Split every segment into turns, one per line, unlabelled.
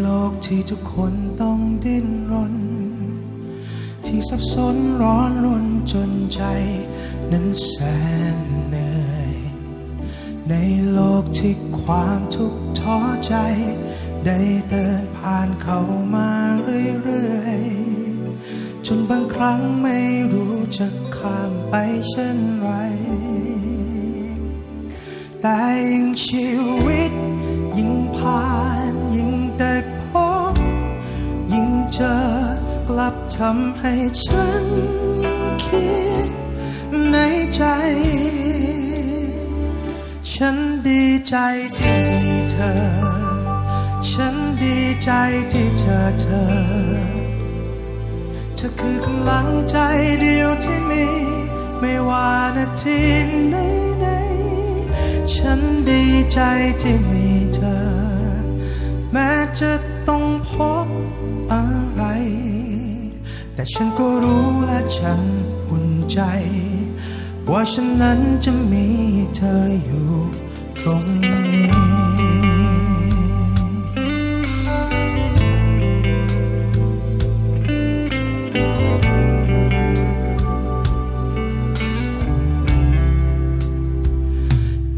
โลกที่ทุกคนต้องดิ้นรน ที่สับสนร้อนรนจนใจ นั้นแสนเหนื่อย ในโลกที่ความทุกข์ท้อใจ ได้เดินผ่านเข้ามาเรื่อยๆ จนบางครั้งไม่รู้จะข้ามไปเช่นไร แต่ยิ่งชีวิต อกลับทำให้ฉันยิ่งคิดในใจ ฉันดีใจที่มีเธอ ฉันดีใจที่เจอเธอ เธอคือกำลังใจเดียวที่มี ไม่ว่านาทีไหนไหนๆฉันดีใจที่มีเธอ แม้จะต้องพบ แต่ฉันก็รู้และฉันอุ่นใจ ว่าฉันนั้นจะมีเธออยู่ตรงนี้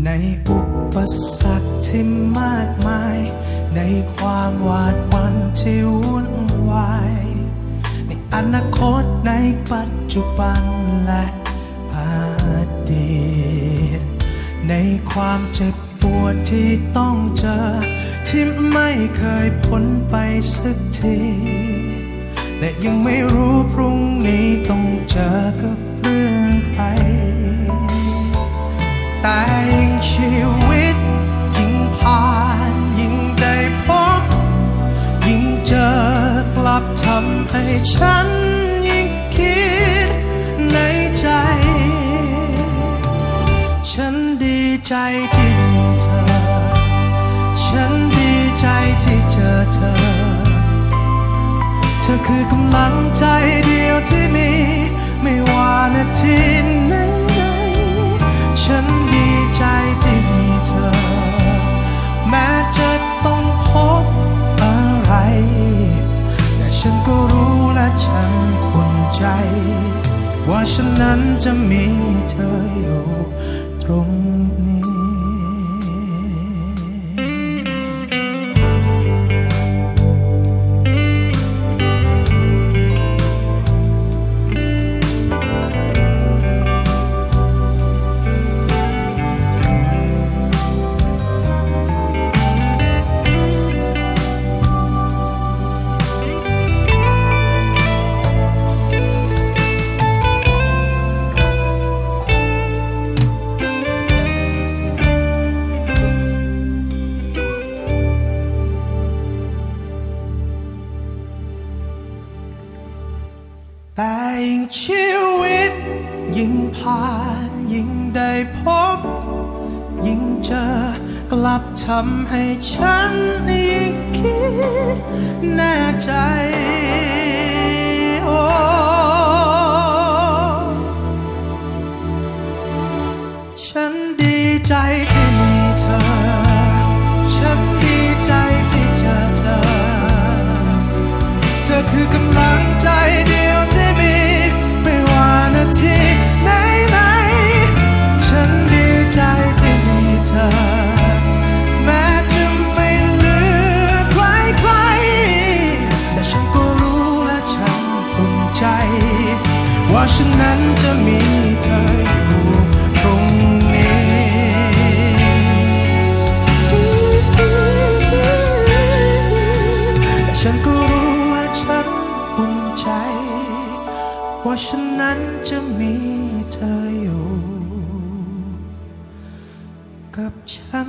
ในอุปสรรคที่มากมาย ในความหวาดหวั่นที่วุ่นวาย อนาคตในปัจจุบันและอดีต ในความเจ็บปวดที่ต้องเจอ ที่ไม่เคยพ้นไปสักที และยังไม่รู้พรุ่งนี้ต้องเจอกับ อกลับทำให้ฉันยิ่งคิดในใจ ฉันดีใจที่มีเธอ ฉันดีใจที่เจอเธอ เธอคือกำลังใจ ก็รู้และฉันอุ่นใจ ว่าฉันนั้นจะมีเธออยู่ตรง งชีวิต ยิ่งผ่านยิ่งได้พบ ยิ่งเจอกลับทำให้ฉันยิ่งคิดแน่ใจ นั้นจะมีเธออยู่ตรงนี้ ฉันก็รู้และฉันอุ่นใจ ว่าฉันนั้นจะมีเธออยู่ กับฉัน